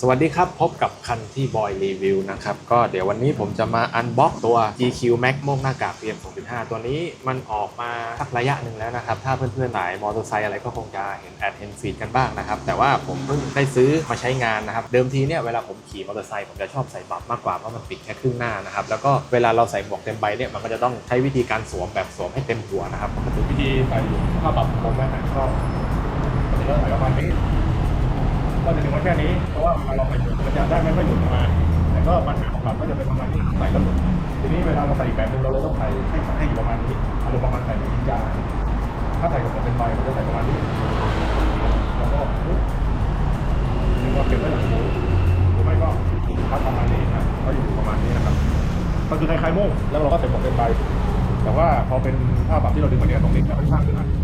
สวัสดีครับ พบกับคันที่บอยรีวิวนะครับ ก็เดี๋ยววันนี้ผมจะมาอันบ็อกตัว GQ Max โม่งหน้ากาก PM 2.5 ตัวนี้มันออกมาสักระยะหนึ่งแล้วนะครับ ถ้าเพื่อนๆไหนมอเตอร์ไซค์อะไรก็คงจะเห็นแอดเห็นฟีดกันบ้างนะครับ แต่ว่าผมเพิ่งได้ซื้อมาใช้งานนะครับ เดิมทีเนี่ยเวลาผมขี่มอเตอร์ไซค์ผมจะชอบใส่บัฟมากกว่า เพราะมันปิดแค่ครึ่งหน้านะครับ แล้วก็เวลาเราใส่หมวกเต็มใบเนี่ยมันก็จะต้องใช้วิธีการสวมแบบสวมให้เต็มหัวนะครับวิธีใส่ผ้าบัฟผมนะก็จะใส่ประมาณนี้ ก็จะดึงไว้แค่นี้ เพราะว่ามันเราไปหยุดมันจะได้ไม่ค่อยหยุดมา แต่ก็ปัญหาของเราก็จะเป็นประมาณนี้ใส่แล้วหลุดทีนี้เวลาเราใส่อีกแบบหนึงเราเลยต้องใส่ให้ให้อยู่ประมาณนี้อารมณ์ประมาณใส่ในยิงยาถ้าใส่กับเป็นใบมันจะใส่ประมาณนี้ แล้วก็ปุ๊บดึงมาเก็บไว้หลังหูหรือไม่ก็พัดประมาณนี้นะก็อยู่ประมาณนี้นะครับก็คือคล้ายๆโม่งแล้วเราก็ใส่ผมเป็นใบแต่ว่าพอเป็นผ้าแบบที่เราดึงมาเนี่ยตรงนี้จะค่อนข้างอึดอัดคื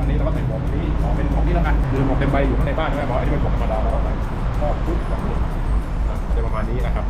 อนนี้เราก็ใส่หมวกนี้ขอเป็นของที่แล้วกันคือหมวกเต็มใบอยู่ข้างในบ้านใช่ไหมบอกอันนี้เป็นหมวกธรรมดาเราก็ใส่ก็ปุ๊บแบบนี้อะจะประมาณนี้นะครับ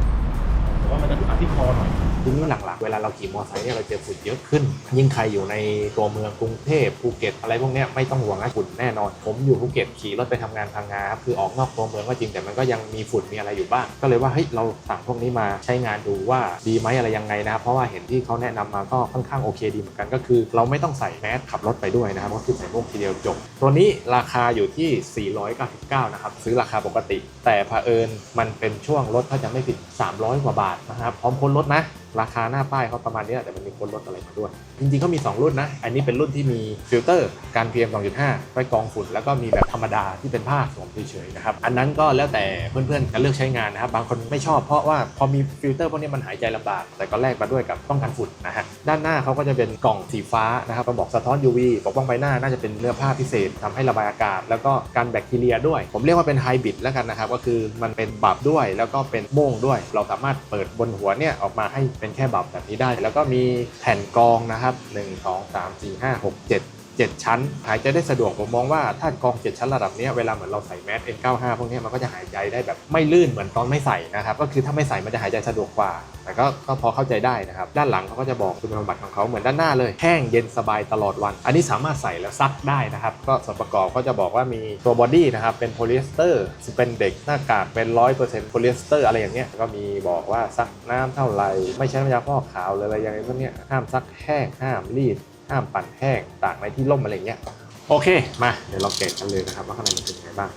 แต่ว่ามันจะอัดที่คอหน่อย ทีนี้หลักๆ เวลาเราขี่มอเตอร์ไซค์เนี่ยเราเจอฝุ่นเยอะขึ้น ยิ่งใครอยู่ในตัวเมืองกรุงเทพภูเก็ตอะไรพวกเนี้ยไม่ต้องห่วงนะฝุ่นแน่นอน ผมอยู่ภูเก็ตขี่รถไปทำงานพังงาครับคือออกนอกตัวเมืองก็จริงแต่มันก็ยังมีฝุ่นมีอะไรอยู่บ้าง ก็เลยว่าเฮ้ยเราสั่งพวกนี้มาใช้งานดูว่าดีไหมอะไรยังไงนะครับเพราะว่าเห็นที่เขาแนะนำมาก็ค่อนข้างโอเคดีเหมือนกันก็คือ เราไม่ต้องใส่แมสขับรถไปด้วยนะครับก็คือใส่พวกทีเดียวจบตัวนี้ราคาอยู่ที่ 499 นะครับซื้อราคาปกติ แต่เผอิญมันเป็นช่วงลดถ้าจะไม่ผิด 300 กว่าบาทนะครับพร้อมพ้นลดนะราคาหน้าป้ายเขาประมาณนี้แหละแต่มันมีคนลดอะไรมาด้วย จริงๆเขามี 2 รุ่นนะ อันนี้เป็นรุ่นที่มีฟิลเตอร์การ PM 2.5ไว้กรองฝุ่น แล้วก็มีแบบธรรมดาที่เป็นผ้าสวมเฉยๆนะครับ อันนั้นก็แล้วแต่เพื่อนๆจะเลือกใช้งานนะครับ บางคนไม่ชอบเพราะว่าพอมีฟิลเตอร์พวกนี้มันหายใจลำบาก แต่ก็แลกมาด้วยกับป้องกันฝุ่นนะฮะ ด้านหน้าเขาก็จะเป็นกล่องสีฟ้านะครับกระบอกสะท้อน UV ปกป้องใบหน้าน่าจะเป็นเนื้อผ้าพิเศษทำให้ระบายอากาศ แล้วก็การแบคทีเรียด้วย ผมเรียกว่าเป็นไฮบริดแล้วกันนะครับก็คือมันเป็นบับด้วยแล้วก็เป็นโม่งด้วย เราสามารถเปิดบนหัวเนี่ยออกมาให้เป็นแค่บับแบบนี้ได้ แล้วก็มีแผ่นกองนะครับ 1 2 3 4 5 6 7 7 ชั้น หายใจได้สะดวกผมมองว่าถ้ากอง 7 ชั้นระดับนี้เวลาเหมือนเราใส่แมส N95 พวกนี้มันก็จะหายใจได้แบบไม่ลื่นเหมือนตอนไม่ใส่นะครับก็คือถ้าไม่ใส่มันจะหายใจสะดวกกว่า แต่ก็ก็พอเข้าใจได้นะครับด้านหลังเขาก็จะบอกคุณสมบัติของเขาเหมือนด้านหน้าเลยแห้งเย็นสบายตลอดวัน อันนี้สามารถใส่แล้วซักได้นะครับก็ส่วนประกอบก็จะบอกว่ามีตัวบอดี้นะครับเป็นโพลีเอสเตอร์เป็นเด็กหน้ากากเป็นร้อยเปอร์เซ็นต์โพลีเอสเตอร์อะไรอย่างเงี้ยก็มีบอกว่าซักน้ำเท่าไหร่ไม่ใช้น้ำยาฟอกขาวเลยอะไรอย่างเงี้ยพวกเนี้ยห้ามซักแห้งห้ามรีด ห้ามปั่นแห้งตากในที่ร่มอะไรอย่างเงี้ยโอเคมาเดี๋ยวเราแกะกันเลยนะครับ ว่าข้างในมันเป็นยังไงบ้าง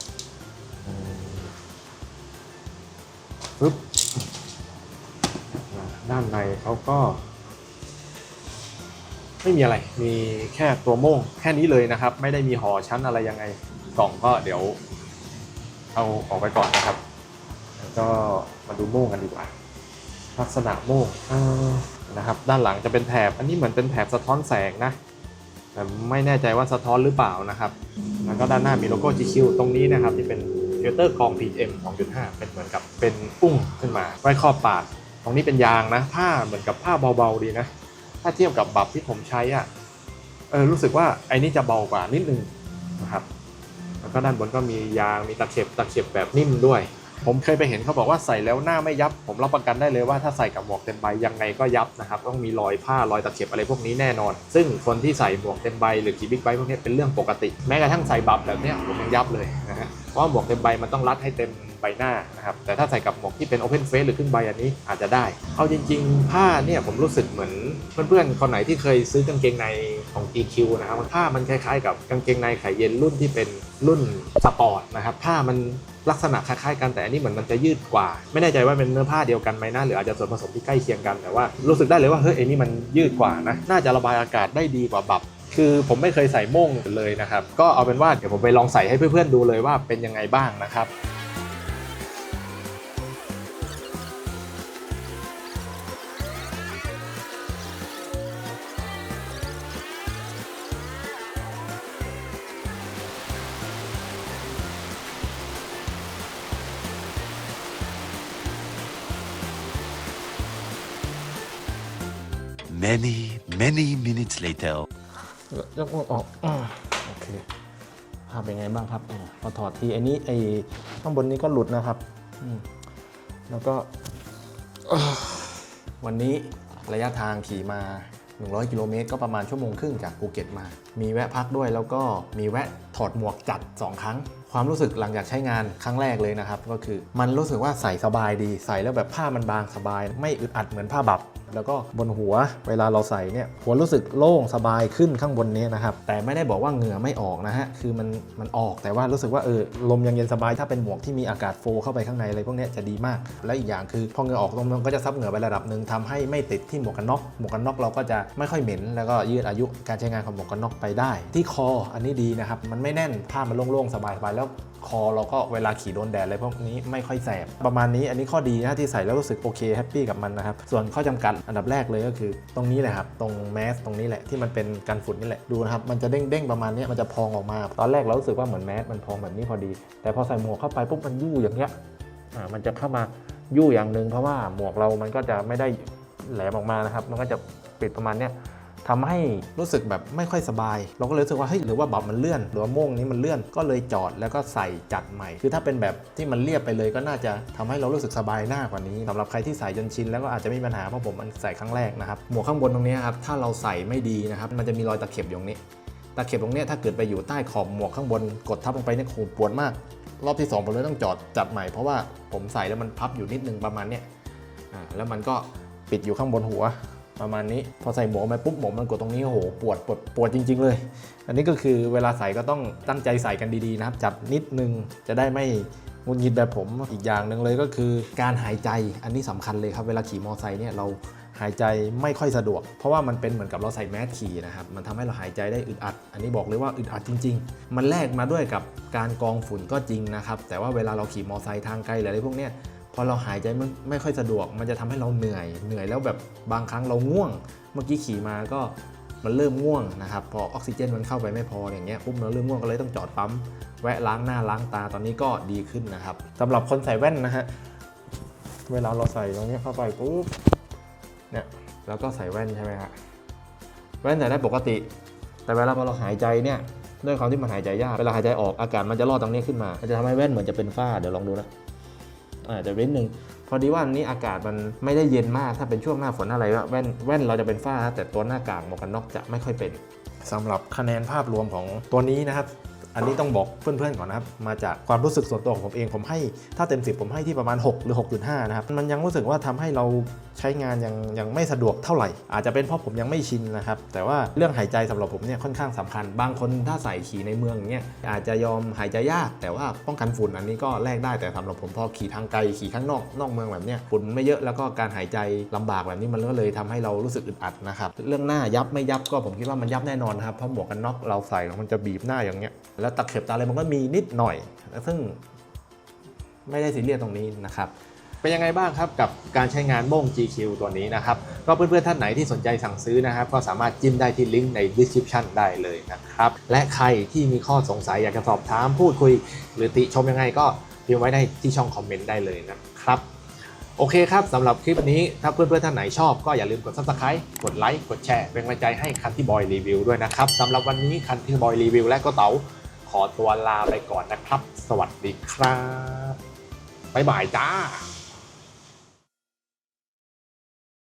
อืมปึ๊บอ่าด้านในเขาก็ ไม่มีอะไร มีแค่ตัวโม่งแค่นี้เลยนะครับ ไม่ได้มีห่อชั้นอะไรยังไงกล่องก็เดี๋ยว เอาออกไปก่อนนะครับ แล้วก็มาดูโม่งกันดีกว่า ลักษณะโม่งเอ่อ นะครับ ด้านหลังจะเป็นแถบ อันนี้เหมือนเป็นแถบสะท้อนแสงนะแต่ไม่แน่ใจว่าสะท้อนหรือเปล่านะครับ แล้วก็ด้านหน้ามีโลโก้ GQ ตรงนี้นะครับที่เป็นฟิลเตอร์กรอง PM 2.5 เป็นเหมือนกับเป็นปุ้งขึ้นมาไว้ครอบปาก ตรงนี้เป็นยางนะ ผ้าเหมือนกับผ้าเบาๆดีนะ ถ้าเทียบกับบับที่ผมใช้อะ เออรู้สึกว่าไอ้นี่จะเบากว่านิดนึงนะครับ แล้วก็ด้านบนก็มียาง มีตะเข็บ ตะเข็บแบบนิ่มด้วย ผมเคยไปเห็นเขาบอกว่าใส่แล้วหน้าไม่ยับ ผมรับประกันได้เลยว่าถ้าใส่กับหมวกเต็มใบยังไงก็ยับนะครับต้องมีรอยผ้ารอยตะเข็บอะไรพวกนี้แน่นอน ซึ่งคนที่ใส่หมวกเต็มใบหรือขี่บิ๊กไบค์พวกนี้เป็นเรื่องปกติ แม้กระทั่งใส่บับแบบนี้ผมยังยับเลยนะฮะ เพราะหมวกเต็มใบมันต้องรัดให้เต็มใบหน้านะครับแต่ถ้าใส่กับหมวกที่เป็น Open Face หรือครึ่งใบอันนี้อาจจะได้ เอาจริง ๆ ผ้าเนี่ยผมรู้สึกเหมือนเพื่อนๆคนไหนที่เคยซื้อกางเกงในของ GQ นะครับผ้ามันคล้ายๆ กับกางเกงในไขเย็นรุ่นที่เป็นรุ่นสปอร์ตนะครับผ้ามันลักษณะคล้ายๆกันแต่อันนี้เหมือนมันจะยืดกว่า ไม่แน่ใจว่าเป็นเนื้อผ้าเดียวกันไหมนะหรืออาจจะส่วนผสมที่ใกล้เคียงกันแต่ว่ารู้สึกได้เลยว่าเฮ้ยไอ้นี่มันยืดกว่านะน่าจะระบายอากาศได้ดีกว่าบับ คือผมไม่เคยใส่โม่งเลยนะครับ ก็เอาเป็นว่าเดี๋ยวผมไปลองใส่ให้เพื่อนๆดูเลยว่าเป็นยังไงบ้างนะครับ Many, many minutes later. ยกมือออกอ่าโอเคภาพเป็นไงบ้างครับอ่าพอถอดทีไอ้นี้ไอ้ข้างบนนี้ก็หลุดนะครับอืมแล้วก็อ่าวันนี้ระยะทางขี่มา 100 กิโลเมตรก็ประมาณชั่วโมงครึ่งจากภูเก็ตมา มีแวะพักด้วยแล้วก็มีแวะถอดหมวกจัด 2 ครั้ง ความรู้สึกหลังจากใช้งานครั้งแรกเลยนะครับ ก็คือมันรู้สึกว่าใส่สบายดีใส่แล้วแบบผ้ามันบางสบาย ไม่อึดอัดเหมือนผ้าบับ แล้วก็บนหัวเวลาเราใส่เนี่ยหัวรู้สึกโล่งสบายขึ้นข้างบนนี้นะครับแต่ไม่ได้บอกว่าเหงื่อไม่ออกนะฮะคือมันมันออกแต่ว่ารู้สึกว่าเออลมยังเย็นสบายถ้าเป็นหมวกที่มีอากาศโฟเข้าไปข้างในอะไรพวกนี้จะดีมาก และอีกอย่างคือพอเหงื่อออกลมมันก็จะซับเหงื่อไประดับหนึ่งทำให้ไม่ติดที่หมวกกันน็อกหมวกกันน็อกเราก็จะไม่ค่อยเหม็น แล้วก็ยืดอายุการใช้งานของหมวกกันน็อกไปได้ ที่คออันนี้ดีนะครับมันไม่แน่นผ้ามันโล่งๆสบายๆแล้ว คอเราก็เวลาขี่โดนแดดอะไรพวกนี้ไม่ค่อยแสบ ประมาณนี้อันนี้ข้อดีนะที่ใส่แล้วรู้สึกโอเคแฮปปี้กับมันนะครับ ส่วนข้อจำกัดอันดับแรกเลยก็คือตรงนี้แหละครับ ตรงแมสตรงนี้แหละที่มันเป็นกันฝุ่นนี่แหละดูนะครับมันจะเด้งๆประมาณนี้มันจะพองออกมา ตอนแรกเรารู้สึกว่าเหมือนแมสมันพองแบบนี้พอดี แต่พอใส่หมวกเข้าไปปุ๊บมันยู่อย่างเงี้ยอ่ามันจะเข้ามายู่อย่างหนึ่งเพราะว่าหมวกเรามันก็จะไม่ได้แหลมออกมานะครับ มันก็จะปิดประมาณเนี้ย ทำให้รู้สึกแบบไม่ค่อยสบาย เราก็เลยรู้สึกว่าเฮ้ยหรือว่าบับมันเลื่อน หรือว่าโม่งนี้มันเลื่อนก็เลยจอดแล้วก็ใส่จัดใหม่ คือถ้าเป็นแบบที่มันเรียบไปเลยก็น่าจะทำให้เรารู้สึกสบายหน้ากว่านี้สำหรับใครที่ใส่จนชินแล้วก็อาจจะไม่มีปัญหาเพราะผมมันใส่ครั้งแรกนะครับหมวกข้างบนตรงนี้ครับถ้าเราใส่ไม่ดีนะครับมันจะมีรอยตะเข็บอยู่ตรงนี้ตะเข็บตรงนี้ถ้าเกิดไปอยู่ใต้ขอบหมวกข้างบนกดทับลงไปเนี่ยโหปวดมาก รอบที่สองผมเลยต้องจอดจัดใหม่เพราะว่าผมใส่แล้วมันพับอยู่นิดนึงประมาณเนี้ยอ่าแล้วมันก็ปิดอยู่ข้างบนหัว ประมาณนี้ พอใส่หมวกไปปุ๊บหมวกมันกดตรงนี้โอ้โหปวดปวดปวดจริง ๆ เลย อันนี้ก็คือเวลาใส่ก็ต้องตั้งใจใส่กันดีๆนะครับ จับนิดนึงจะได้ไม่งุนงิดแบบผมอีกอย่างหนึ่งเลยก็คือ การหายใจอันนี้สำคัญเลยครับ เวลาขี่มอไซค์เนี่ยเราหายใจไม่ค่อยสะดวก เพราะว่ามันเป็นเหมือนกับเราใส่แมสขี่นะครับ มันทำให้เราหายใจได้อึดอัด อันนี้บอกเลยว่าอึดอัดจริง ๆ มันแลกมาด้วยกับการกองฝุ่นก็จริงนะครับ แต่ว่าเวลาเราขี่มอไซค์ทางไกลหรืออะไรพวกเนี้ย พอเราหายใจไม่ไม่ค่อยสะดวก มันจะทำให้เราเหนื่อยเหนื่อยแล้วแบบบางครั้งเราง่วง เมื่อกี้ขี่มาก็มันเริ่มง่วงนะครับพอออกซิเจนมันเข้าไปไม่พออย่างเงี้ยปุ๊บเราเริ่มง่วงก็เลยต้องจอดปั๊มแวะล้างหน้าล้างตาตอนนี้ก็ดีขึ้นนะครับสำหรับคนใส่แว่นนะฮะเวลาเราใส่ตรงนี้เข้าไปปุ๊บเนี่ยแล้วก็ใส่แว่นใช่ไหมฮะแว่นใส่ได้ปกติ แต่เวลาพอเราหายใจเนี่ยด้วยความที่มันหายใจยากเวลาหายใจออกอากาศมันจะรอดตรงนี้ขึ้นมามันจะทำให้แว่นเหมือนจะเป็นฝ้าเดี๋ยวลองดูนะ อาจจะเว้นหนึ่งพอดีว่านี้อากาศมันไม่ได้เย็นมากถ้าเป็นช่วงหน้าฝนอะไรว่าแว่นแว่นเราจะเป็นฝ้า แต่ตัวหน้ากากหมวกกันน็อกจะไม่ค่อยเป็นสำหรับคะแนนภาพรวมของตัวนี้นะครับ อันนี้ต้องบอกเพื่อนๆก่อนนะครับ มาจากความรู้สึกส่วนตัวของผมเองผมให้ถ้าเต็ม 10 ผมให้ที่ประมาณ 6 หรือ 6.5 นะครับ มันยังรู้สึกว่าทำให้เราใช้งานยังยังไม่สะดวกเท่าไหร่ อาจจะเป็นเพราะผมยังไม่ชินนะครับ แต่ว่าเรื่องหายใจสำหรับผมเนี่ยค่อนข้างสำคัญ บางคนถ้าใส่ขี่ในเมืองเงี้ยอาจจะยอมหายใจยาก แต่ว่าป้องกันฝุ่นอันนี้ก็แลกได้แต่สำหรับผมพอขี่ทางไกลขี่ข้างนอกนอกเมืองแบบเนี้ยฝุ่นไม่เยอะแล้วก็การหายใจลำบากแบบนี้มันก็เลยทำให้เรารู้สึกอึดอัดนะครับเรื่องหน้ายับไม่ยับก็ผมคิดว่ามันยับแน่นอนครับเพราะหมวกกันน็อกเราใส่แล้วมันจะบีบหน้าอย่างเงี้ยแล้วตะเข็บตาอะไรมันก็มีนิดหน่อย ซึ่งไม่ได้ซีเรียสตรงนี้นะครับเป็นยังไงบ้างครับกับการใช้งานโม่ง GQ ตัวนี้นะครับก็เพื่อนๆท่านไหนที่สนใจสั่งซื้อนะครับ ก็สามารถจิ้มได้ที่ลิงก์ใน description ได้เลยนะครับ และใครที่มีข้อสงสัยอยากจะสอบถามพูดคุย หรือติชมยังไงก็พิมพ์ไว้ได้ที่ช่องคอมเมนต์ได้เลยนะครับ โอเคครับสำหรับคลิปนี้ถ้าเพื่อนๆท่านไหนชอบก็อย่าลืมกด subscribe กดไลค์กดแชร์เป็นกำลังใจให้คันที่บอยรีวิวด้วยนะครับสำหรับวันนี้คันที่บอยรีวิวและก็เต๋า ขอตัวลาไปก่อนนะครับ สวัสดีครับ บ๊ายบายจ้า